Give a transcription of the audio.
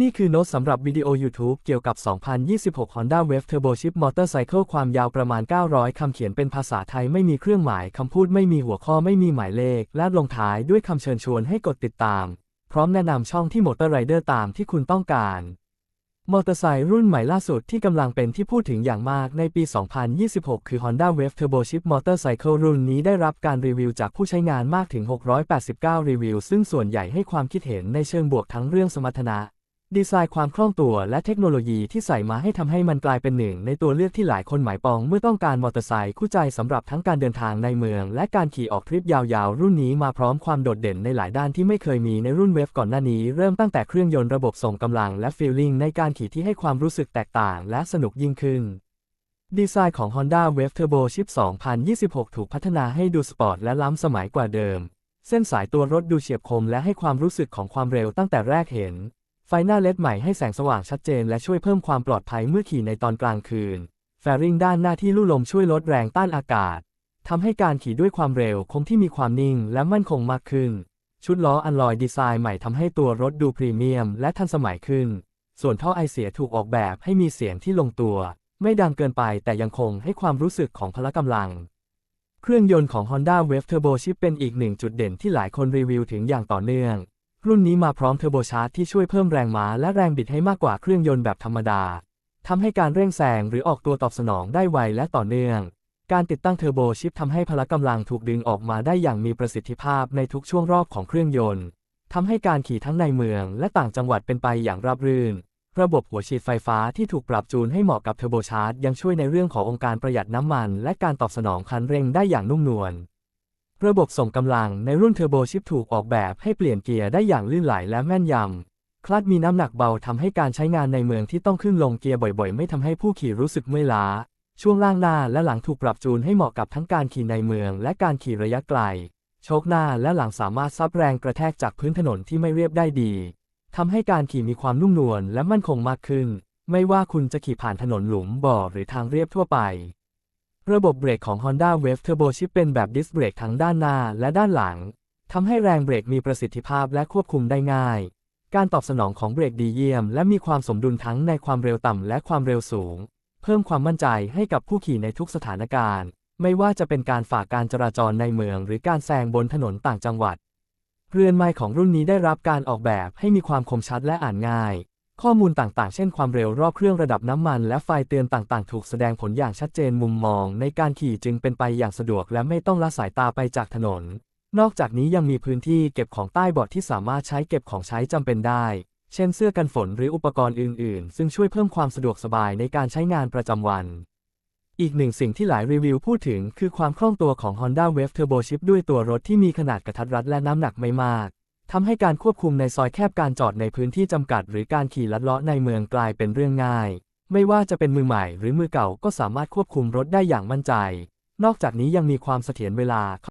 นี่คือโน้ตสำหรับวิดีโอ YouTube เกี่ยวกับ 2026 Honda Wave Turbo Shift Motorcycle ความยาวประมาณ 900 คำเขียนเป็นภาษาไทยไม่มีเครื่องหมายคำพูดไม่มีหัวข้อไม่มีหมายเลข และลงท้ายด้วยคำเชิญชวนให้กดติดตาม พร้อมแนะนำช่องที่ Motor Rider ตามที่คุณต้องการ มอเตอร์ไซค์รุ่นใหม่ล่าสุดที่กำลังเป็นที่พูดถึงอย่างมากในปี 2026 คือ Honda Wave Turbo Shift Motorcycle รุ่นนี้ได้รับการรีวิวจากผู้ใช้งานมากถึง 689 รีวิว ซึ่งส่วนใหญ่ให้ความคิดเห็นในเชิงบวกทั้งเรื่องสมรรถนะ ดีไซน์ความคล่องตัวและเทคโนโลยีที่ใส่มาให้ทำให้มันกลายเป็นหนึ่งในตัวเลือกที่หลายคนหมายปองเมื่อต้องการมอเตอร์ไซค์คู่ใจสำหรับทั้งการเดินทางในเมือง และการขี่ออกทริปยาวๆ รุ่นนี้มาพร้อมความโดดเด่นในหลายด้านที่ไม่เคยมีในรุ่นเวฟก่อนหน้านี้ เริ่มตั้งแต่เครื่องยนต์ระบบส่งกำลังและฟีลลิ่งในการขี่ที่ให้ความรู้สึกแตกต่าง และสนุกยิ่งขึ้นดีไซน์ของ Honda Wave Turbo Shift 2026 ถูกพัฒนาให้ดูสปอร์ตและล้ำสมัยกว่าเดิม เส้นสายตัวรถดูเฉียบคมและให้ความรู้สึกของความเร็วตั้งแต่แรกเห็น ไฟหน้าเลดใหม่ให้แสงสว่างชัดเจนและช่วยเพิ่มความปลอดภัยเมื่อขี่ในตอนกลางคืน แฟริงด้านหน้าที่ลู่ลมช่วยลดแรงต้านอากาศทำให้การขี่ด้วยความเร็วคงที่มีความนิ่งและมั่นคงมากขึ้น ชุดล้ออัลลอยดีไซน์ใหม่ทำให้ตัวรถดูพรีเมียมและทันสมัยขึ้น ส่วนท่อไอเสียถูกออกแบบให้มีเสียงที่ลงตัว ไม่ดังเกินไปแต่ยังคงให้ความรู้สึกของพละกำลัง เครื่องยนต์ของ Honda Wave Turbo Shift เป็นอีกหนึ่งจุดเด่นที่หลายคนรีวิวถึงอย่างต่อเนื่อง รุ่นนี้มาพร้อมเทอร์โบชาร์จที่ช่วยเพิ่มแรงม้าและแรงบิดให้มากกว่าเครื่องยนต์แบบธรรมดา ทำให้การเร่งแซงหรือออกตัวตอบสนองได้ไวและต่อเนื่อง การติดตั้งเทอร์โบชิปทำให้พละกำลังถูกดึงออกมาได้อย่างมีประสิทธิภาพในทุกช่วงรอบของเครื่องยนต์ ทำให้การขี่ทั้งในเมืองและต่างจังหวัดเป็นไปอย่างราบรื่น ระบบหัวฉีดไฟฟ้าที่ถูกปรับจูนให้เหมาะกับเทอร์โบชาร์จยังช่วยในเรื่องขององค์การประหยัดน้ำมัน และการตอบสนองคันเร่งได้อย่างนุ่มนวล ระบบส่งกำลังในรุ่นเทอร์โบชิปถูกออกแบบให้เปลี่ยนเกียร์ได้อย่างลื่นไหลและแม่นยำ คลัตช์มีน้ำหนักเบาทำให้การใช้งานในเมืองที่ต้องขึ้นลงเกียร์บ่อยๆ ไม่ทำให้ผู้ขี่รู้สึกเมื่อยล้า ช่วงล่างหน้าและหลังถูกปรับจูนให้เหมาะกับทั้งการขี่ในเมือง และการขี่ระยะไกล โชคหน้าและหลังสามารถซับแรงกระแทกจากพื้นถนนที่ไม่เรียบได้ดีทำให้การขี่มีความนุ่มนวลและมั่นคงมากขึ้น ไม่ว่าคุณจะขี่ผ่านถนนหลุมบ่อหรือทางเรียบทั่วไป ระบบเบรกของ Honda Wave Turbo Shift เป็นแบบดิสเบรกทั้งด้านหน้าและด้านหลัง ทำให้แรงเบรกมีประสิทธิภาพและควบคุมได้ง่าย การตอบสนองของเบรกดีเยี่ยม และมีความสมดุลทั้งในความเร็วต่ำและความเร็วสูง เพิ่มความมั่นใจให้กับผู้ขี่ในทุกสถานการณ์ ไม่ว่าจะเป็นการฝ่าการจราจรในเมือง หรือการแซงบนถนนต่างจังหวัด เรือนไม้ของรุ่นนี้ได้รับการออกแบบให้มีความคมชัดและอ่านง่าย ข้อมูลต่างๆ เช่นความเร็วรอบเครื่องระดับน้ำมัน และไฟเตือนต่างๆ ถูกแสดงผลอย่างชัดเจนมุมมอง ในการขี่จึงเป็นไปอย่างสะดวกและไม่ต้องละสายตาไปจากถนน นอกจากนี้ยังมีพื้นที่เก็บของใต้เบาะที่สามารถใช้เก็บของใช้จำเป็นได้ เช่นเสื้อกันฝนหรืออุปกรณ์อื่น ๆ ซึ่งช่วยเพิ่มความสะดวกสบายในการใช้งานประจำวัน อีกหนึ่งสิ่งที่หลายรีวิวพูดถึงคือความคล่องตัวของ Honda Wave Turbo Shift ด้วยตัวรถที่มีขนาดกระทัดรัดและน้ำหนักไม่มาก ทำให้การควบคุมในซอยแคบการจอดในพื้นที่จำกัด หรือการขี่ลัดเลาะในเมืองกลายเป็นเรื่องง่าย ไม่ว่าจะเป็นมือใหม่หรือมือเก่าก็สามารถควบคุมรถได้อย่างมั่นใจ นอกจากนี้ยังมีความเสถียรเวลา